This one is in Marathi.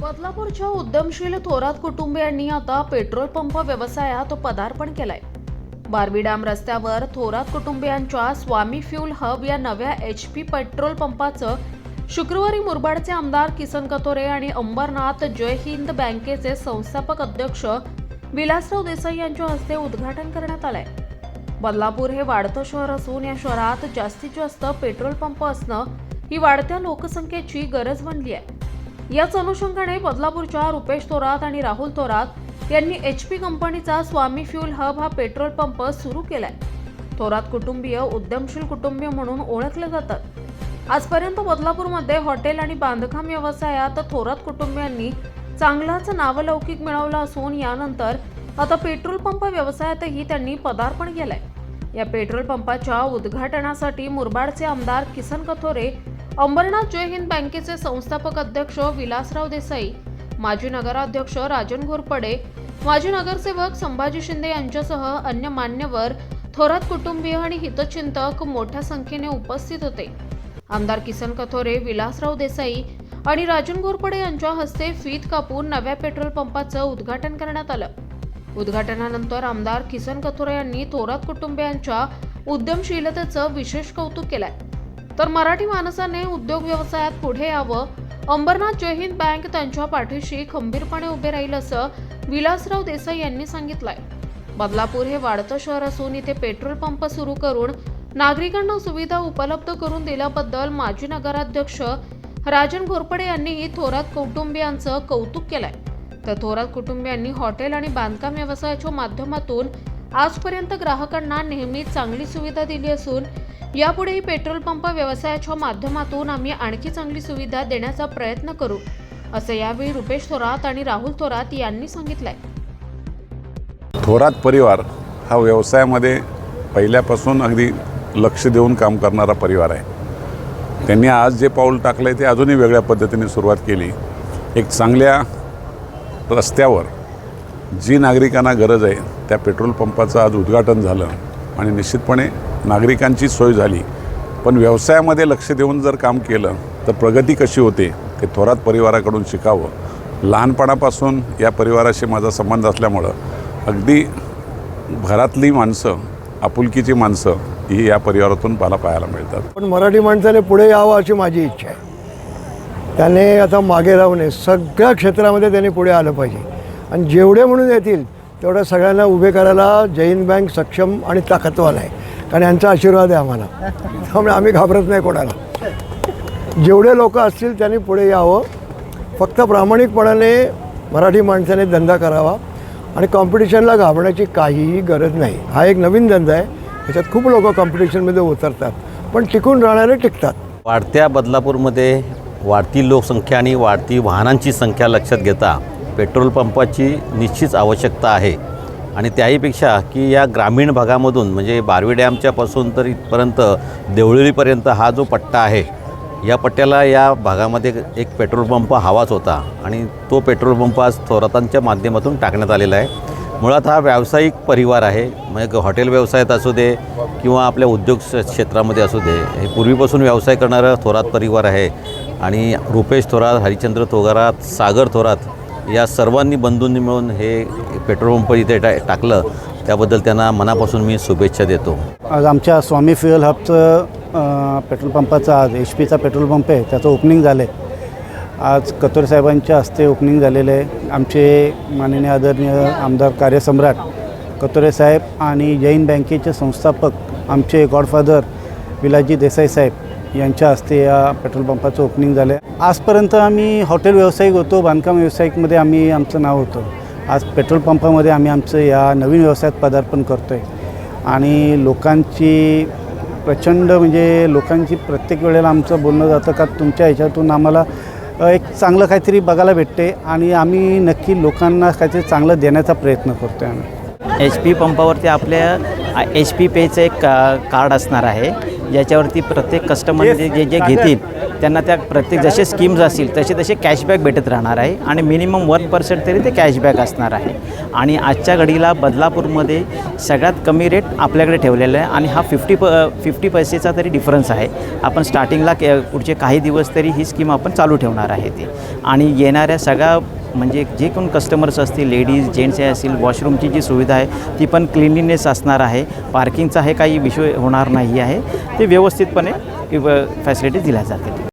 बदलापूरच्या उद्यमशील थोरात कुटुंबियांनी आता पेट्रोल पंप व्यवसायात पदार्पण केलंय. बारबी डॅम रस्त्यावर थोरात कुटुंबियांच्या स्वामी फ्यूल हब या नव्या एच पी पेट्रोल पंपाचं शुक्रवारी मुरबाडचे आमदार किसन कथोरे आणि अंबरनाथ जय हिंद बँकेचे संस्थापक अध्यक्ष विलासराव देसाई यांच्या हस्ते उद्घाटन करण्यात आलंय. बदलापूर हे वाढतं शहर असून या शहरात जास्तीत जास्त पेट्रोल पंप असणं ही वाढत्या लोकसंख्येची गरज बनली आहे याच अनुषंगाने बदलापूरच्या रुपेश थोरात आणि राहुल थोरात यांनी एच पी कंपनीचा स्वामी फ्युल हब हा पेट्रोल पंप सुरू केलाय. थोरात कुटुंबीय उद्यमशील कुटुंबीय म्हणून ओळखले जातात. आजपर्यंत बदलापूरमध्ये हॉटेल आणि बांधकाम व्यवसायात थोरात कुटुंबियांनी चांगलाच नावलौकिक मिळवला असून यानंतर आता पेट्रोल पंप व्यवसायातही त्यांनी पदार्पण केलंय. या पेट्रोल पंपाच्या उद्घाटनासाठी मुरबाडचे आमदार किसन कथोरे अंबरनाथ जय हिंद बँकेचे संस्थापक अध्यक्ष विलासराव देसाई माजी नगराध्यक्ष राजन घोरपडे माजी नगरसेवक संभाजी शिंदे यांच्यासह अन्य मान्यवर थोरात कुटुंबीय आणि हितचिंतक मोठ्या संख्येने उपस्थित होते. आमदार किसन कथोरे विलासराव देसाई आणि राजन घोरपडे यांच्या हस्ते फीत कापून नव्या पेट्रोल पंपाचं उद्घाटन करण्यात आलं. उद्घाटनानंतर आमदार किसन कथोरे यांनी थोरात कुटुंबियांच्या उद्यमशीलतेचं विशेष कौतुक केलंय. तर मराठी माणसाने उद्योग व्यवसायात पुढे यावं. अंबरनाथ जयहिंद बँक त्यांच्या पाठीशी खंबीरपणे उभे राहील असं विलासराव देसाई यांनी सांगितलंय. बदलापूर हे वाढतं शहर असून इथे पेट्रोल पंप सुरू करून नागरिकांना सुविधा उपलब्ध करून दिल्याबद्दल माजी नगराध्यक्ष राजन घोरपडे यांनीही थोरात कुटुंबियांचं कौतुक केलंय. तर थोरात कुटुंबियांनी हॉटेल आणि बांधकाम व्यवसायाच्या माध्यमातून आजपर्यंत ग्राहकांना नेहमी चांगली सुविधा दिली असून यापुढेही पेट्रोल पंप व्यवसायाच्या माध्यमातून आम्ही आणखी चांगली सुविधा देण्याचा प्रयत्न करू असं यावेळी रुपेश थोरात आणि राहुल थोरात यांनी सांगितलंय. थोरात परिवार हा व्यवसायामध्ये पहिल्यापासून अगदी लक्ष देऊन काम करणारा परिवार आहे. त्यांनी आज जे पाऊल टाकलं आहे ते अजूनही वेगळ्या पद्धतीने सुरुवात केली. एक चांगल्या रस्त्यावर जी नागरिकांना गरज आहे त्या पेट्रोल पंपाचं आज उद्घाटन झालं आणि निश्चितपणे नागरिकांची सोय झाली. पण व्यवसायामध्ये लक्ष देऊन जर काम केलं तर प्रगती कशी होते ते थोरात परिवाराकडून शिकावं. लहानपणापासून या परिवाराशी माझा संबंध असल्यामुळं अगदी घरातली माणसं आपुलकीची माणसं ही या परिवारातून मला पाहायला मिळतात. पण मराठी माणसाने पुढे यावं अशी माझी इच्छा आहे. त्याने आता मागे राहू नये सगळ्या क्षेत्रामध्ये त्याने पुढे आलं पाहिजे. आणि जेवढे म्हणून येतील तेवढ्या सगळ्यांना उभे करायला जैन बँक सक्षम आणि ताकदवान आहे. कारण यांचा आशीर्वाद आहे आम्हाला. त्यामुळे आम्ही घाबरत नाही कोणाला. जेवढे लोक असतील त्यांनी पुढे यावं. फक्त प्रामाणिकपणाने मराठी माणसाने धंदा करावा. आणि कॉम्पिटिशनला घाबरण्याची काहीही गरज नाही. हा एक नवीन धंदा आहे. त्याच्यात खूप लोक कॉम्पिटिशनमध्ये उतरतात. पण टिकून राहणारे टिकतात. वाढत्या बदलापूरमध्ये वाढती लोकसंख्या आणि वाढती वाहनांची संख्या लक्षात घेता पेट्रोल पंपाची निश्चित आवश्यकता आहे. आणि त्याहीपेक्षा की या ग्रामीण भागामधून म्हणजे बारवी डॅमच्यापासून तर इथपर्यंत देवळीपर्यंत हा जो पट्टा आहे या पट्ट्याला या भागामध्ये एक पेट्रोल पंप हवाच होता आणि तो पेट्रोल पंप आज थोरातांच्या माध्यमातून टाकण्यात आलेला आहे. मुळात हा व्यावसायिक परिवार आहे म्हणजे हॉटेल व्यवसायात असू दे किंवा आपल्या उद्योग क्षेत्रामध्ये असू दे हे पूर्वीपासून व्यवसाय करणारा थोरात परिवार आहे. आणि रुपेश थोरात हरिचंद्र थोगारात सागर थोरात या सर्वांनी बंधूंनी मिळून हे पेट्रोल पंप इथे टा टाकलं त्याबद्दल त्यांना मनापासून मी शुभेच्छा देतो. आज आमच्या स्वामी फ्युएल हबचं पेट्रोल पंपाचं आज एच पीचा पेट्रोल पंप आहे त्याचं ओपनिंग झालं आहे आज कतोरे साहेबांच्या हस्ते ओपनिंग झालेलं आहे. आमचे माननीय आदरणीय आमदार कार्यसम्राट कतोरे साहेब आणि जैन बँकेचे संस्थापक आमचे गॉडफादर विलाजी देसाई साहेब यांच्या हस्ते या पेट्रोल पंपाचं ओपनिंग झालं आहे आजपर्यंत आम्ही हॉटेल व्यावसायिक होतो बांधकाम व्यावसायिकमध्ये आम्ही आमचं नाव होतं. आज पेट्रोल पंपामध्ये आम्ही आमचं या नवीन व्यवसायात पदार्पण करतो आहे आणि लोकांची प्रचंड म्हणजे लोकांची प्रत्येक वेळेला आमचं बोलणं जातं का तुमच्या ह्याच्यातून आम्हाला एक चांगलं काहीतरी बघायला भेटते आणि आम्ही नक्की लोकांना काहीतरी चांगलं देण्याचा प्रयत्न करतो आहे आम्ही. एच पी पंपावरती आपल्या एच पी पेचं एक का कार्ड असणार आहे. ज्याच्यावरती प्रत्येक कस्टमर जे जे जे घेतील त्यांना त्या प्रत्येक जसे स्कीम्स असतील तसे तसे कॅशबॅक भेटत राहणार आहे आणि मिनिमम वन पर्सेंट तरी ते कॅशबॅक असणार आहे. आणि आजच्या घडीला बदलापूरमध्ये सगळ्यात कमी रेट आपल्याकडे ठेवलेला आहे आणि हा फिफ्टी प फिफ्टी पैसेचा तरी डिफरन्स आहे. आपण स्टार्टिंगला के पुढचे काही दिवस तरी ही स्कीम आपण चालू ठेवणार आहे ती. आणि येणाऱ्या सगळ्या म्हणजे जे कोण कस्टमर्स असतील लेडीज जेंट्स हे असतील वॉशरूमची जी सुविधा आहे ती पण क्लिनलीनेस असणार आहे. पार्किंगचा हे काही विषय होणार नाही आहे. ते व्यवस्थितपणे फॅसिलिटी दिल्या जातील.